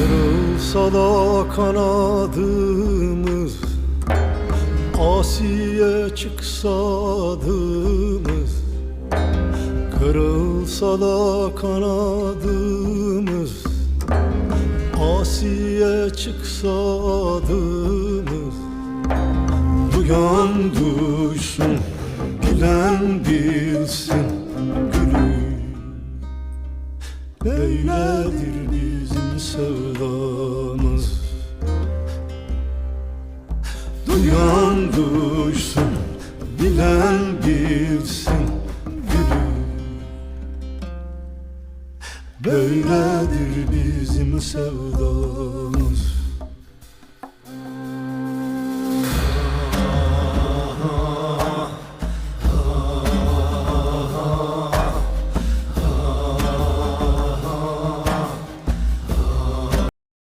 Kırılsa da kanadımız Asiye çıksa adımız. Kırılsa da kanadımız Asiye çıksa adımız. Duyan duysun Bilen bilsin Gülüm Böyledir bizim sevdamız. Duyan duysun Bilen bilsin Gülüm Böyledir bizim sevdamız